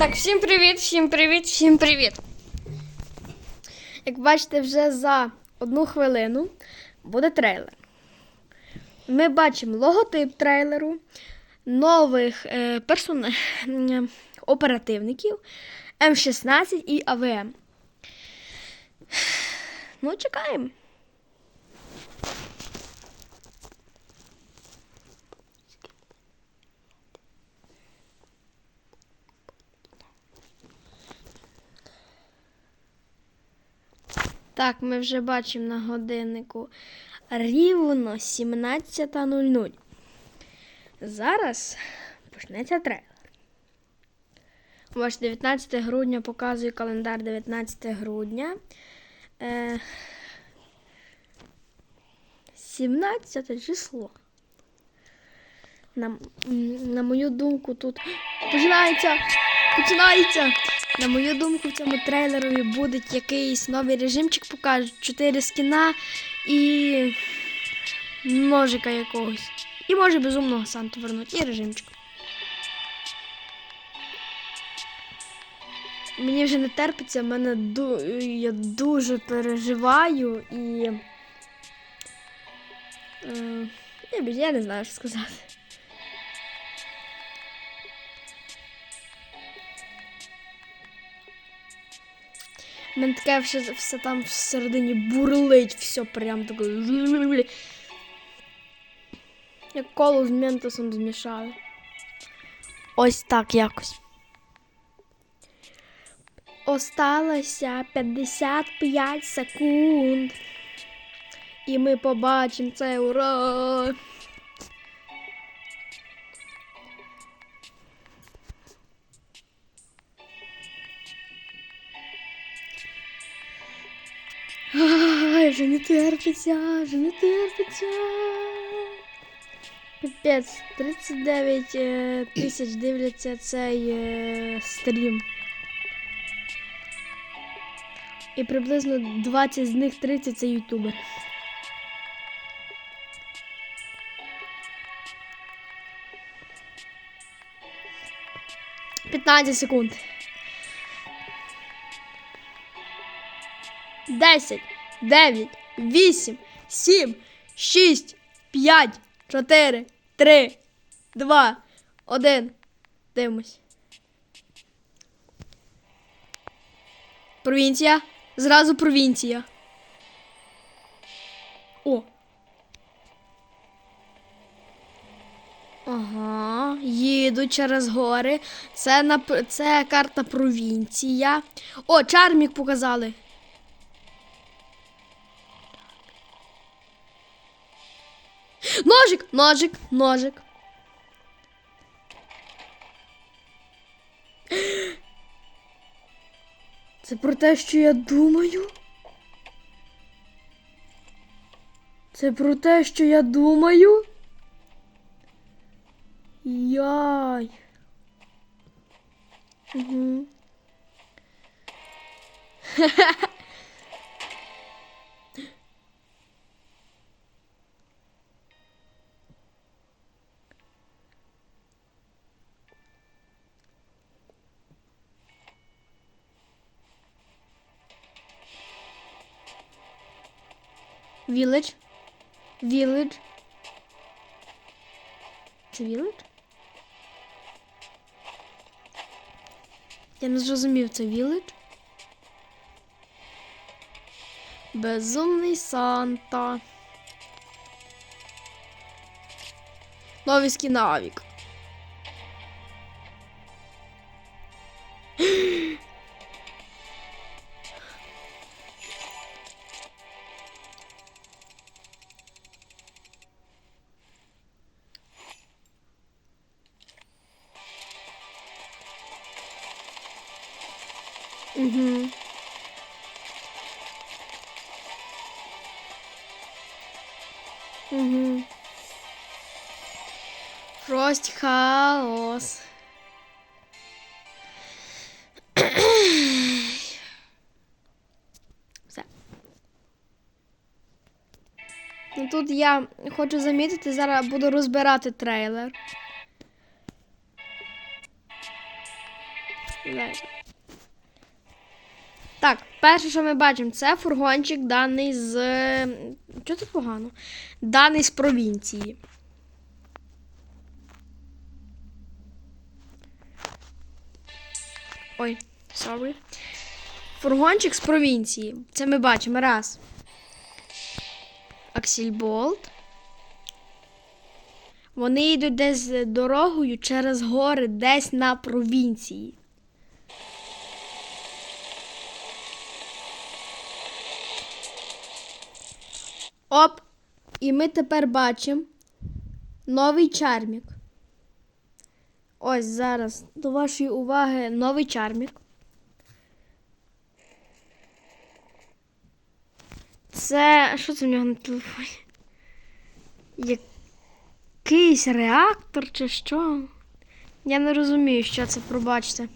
Так, всім привіт, всім привіт, всім привіт. Як бачите, вже за одну хвилину буде трейлер. Ми бачимо логотип трейлеру, нових е, персон... оперативників М16 і АВМ. Ну, чекаємо. Так, ми вже бачимо на годиннику рівно 17.00. Зараз почнеться трейлер. Ось 19 грудня показує календар 19 грудня. Е, 17 число. На, на мою думку, тут починається. Починається. На мою думку, в цьому трейлерові буде якийсь новий режимчик, покажуть 4 скіна і ножика якогось. І може безумного Санту вернуть. І режимчик. Мені вже не терпиться, мене ду... я дуже переживаю і. Е... Я не знаю, що сказати. Мене таке все, все там всередині бурлить, все прям таке. Як коло з ментосом змішали. Ось так якось. Осталося 55 секунд. І ми побачимо це ура! Вже не терпиться, вже не терпиться. Капець, 39 е, тисяч дивляться цей е, стрім. І приблизно 20 з них 30 це ютубер. П'ятнадцять секунд. Десять, дев'ять, вісім, сім, шість, п'ять, чотири, три, два, один. Дивимось. Провінція. Зразу провінція. О. Ага, їду через гори. Це, на, це карта провінція. О, чармік показали. Ножик, ножик, ножик. Це про те, що я думаю. Це про те, що я думаю. Яй. Угу. Village. Village. Це Village? Я не зрозумів, це Village? Безумний Санта. Новий скін. Угу. Угу. Фрост хаос. Ну тут я хочу замітити, зараз буду розбирати трейлер. Знаєте. Так, перше, що ми бачимо, це фургончик даний з. Чого тут погано? Даний з провінції. Ой, sorry. Фургончик з провінції. Це ми бачимо раз. Аксільболт. Вони йдуть десь дорогою через гори, десь на провінції. Оп! І ми тепер бачимо новий чармік. Ось зараз до вашої уваги новий чармік. Це. Що це в нього на телефоні? Якийсь реактор чи що? Я не розумію, що це, пробачте.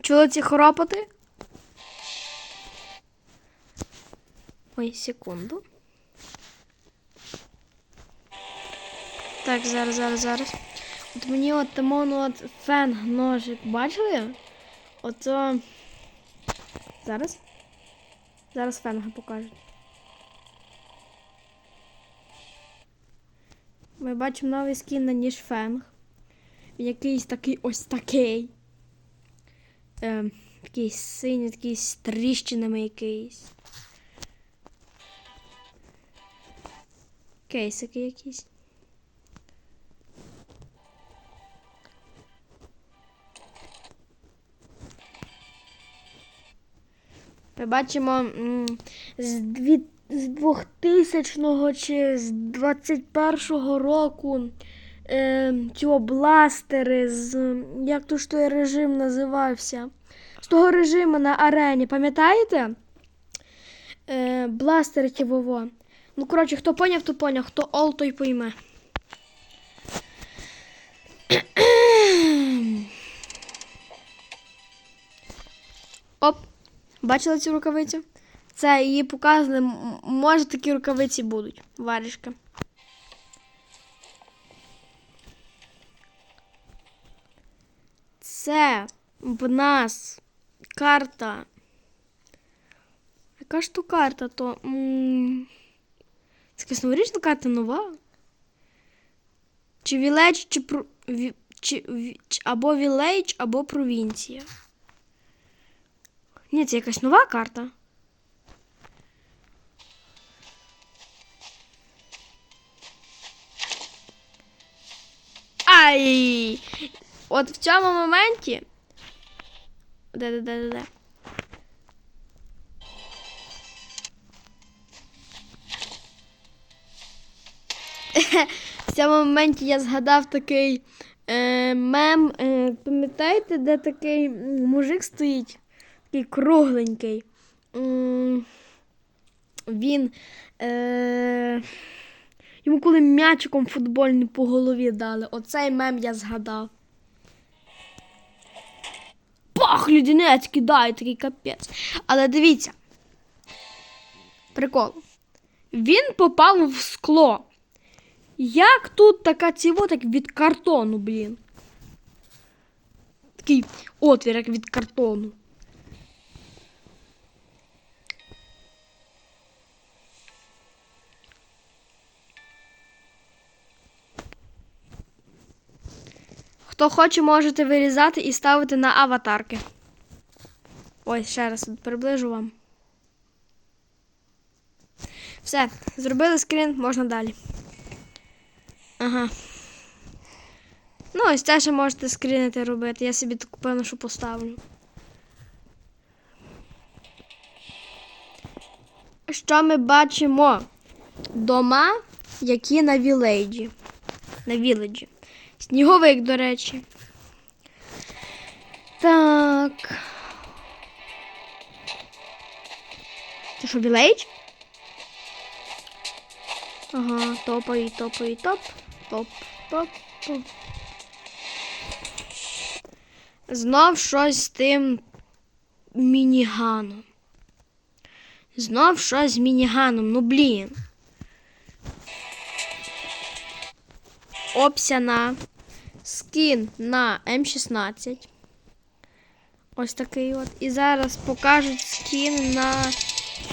Чули ці хропоти? Ой, секунду. Так, зараз, зараз, зараз. От мені от тому ну, от фен ножик бачили? Ото. Зараз. Зараз фенга покажуть. Ми бачимо новий скін на ніж фенг. Він якийсь такий ось такий. Ем, такий синій, такий з тріщинами якийсь. Кейсики якісь. Ми бачимо з, дві, з 2000 чи з 21-го року е, цього бластери з. Як то ж той режим називався? З того режиму на арені, пам'ятаєте? Е, бластери ті Вово. Ну, коротше, хто поняв, то поняв, хто ол, той пойме. Оп, бачили цю рукавицю? Це її показали. Може такі рукавиці будуть. Варішка. Це в нас карта. Яка ж то карта, то. Якась карта нова? Чи вілеч, чи, про... чи... або вілейдж, або провінція. Ні, це якась нова карта. Ай! От в цьому моменті. Де, В цьому моменті я згадав такий е, мем. Е, пам'ятаєте, де такий мужик стоїть? Такий кругленький. М, Він. Е, йому коли м'ячиком футбольним по голові дали. Оцей мем я згадав. Пах, людинець кидає такий капець. Але дивіться. Прикол. Він попав в скло. Як тут така ціво, так від картону, блін. Такий отвір, як від картону. Хто хоче, можете вирізати і ставити на аватарки. Ой, ще раз приближу вам. Все, зробили скрін, можна далі. Ага. Ну, ось ще можете скрінити робити. Я собі таку певно, що поставлю. Що ми бачимо? Дома, які на вілейджі. На віледжі. Сніговик, до речі. Так. Це що, вілейдж? Ага, топай, топай, топ. Топ, топ, топ. Знов щось з тим мініганом. Знов щось з мініганом. Ну блін. Опсяна. Скін на М16. Ось такий от. І зараз покажуть скін на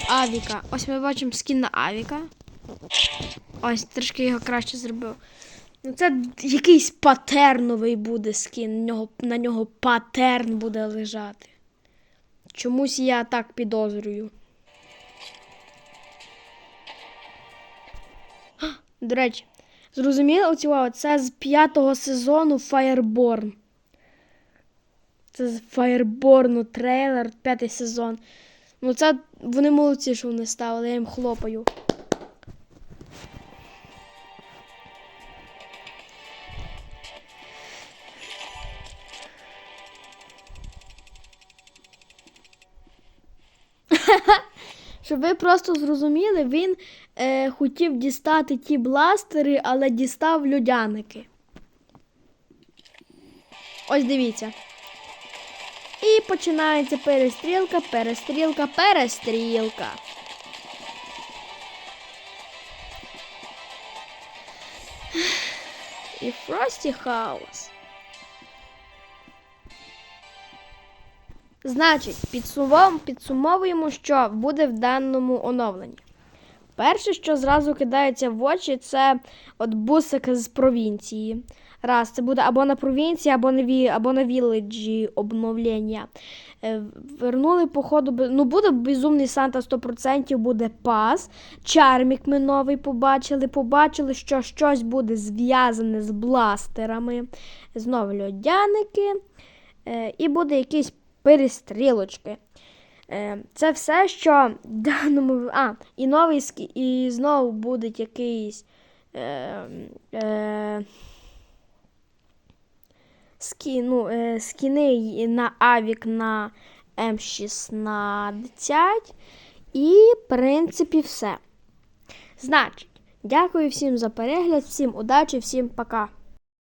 Авіка. Ось ми бачимо скін на Авіка. Ось, трішки його краще зробив. Ну, це якийсь патерновий буде скін. На нього, патерн буде лежати. Чомусь я так підозрюю. До речі, зрозуміли оці, о, це з п'ятого сезону Fireborn. Це з Fireborn трейлер, п'ятий сезон. Ну, це вони молодці, що вони ставили, я їм хлопаю. Щоб ви просто зрозуміли, він е, хотів дістати ті бластери, але дістав людяники. Ось дивіться. І починається перестрілка, перестрілка, перестрілка. І Фрості Хаус. Значить, підсумовуємо, підсумовуємо, що буде в даному оновленні. Перше, що зразу кидається в очі, це от бусик з провінції. Раз, це буде або на провінції, або на, ві, або на віледжі обновлення. Е, Вернули, походу, ну буде безумний Санта 100%, буде пас. Чармік ми новий побачили. Побачили, що щось буде зв'язане з бластерами. Знову льодяники. Е, і буде якісь перестрілочки. Е, Це все, що в даному. А, і новий і знову буде якийсь. Е, е, ну, е, скіни на Авік на М16. І, в принципі, все. Значить, дякую всім за перегляд, всім удачі, всім пока.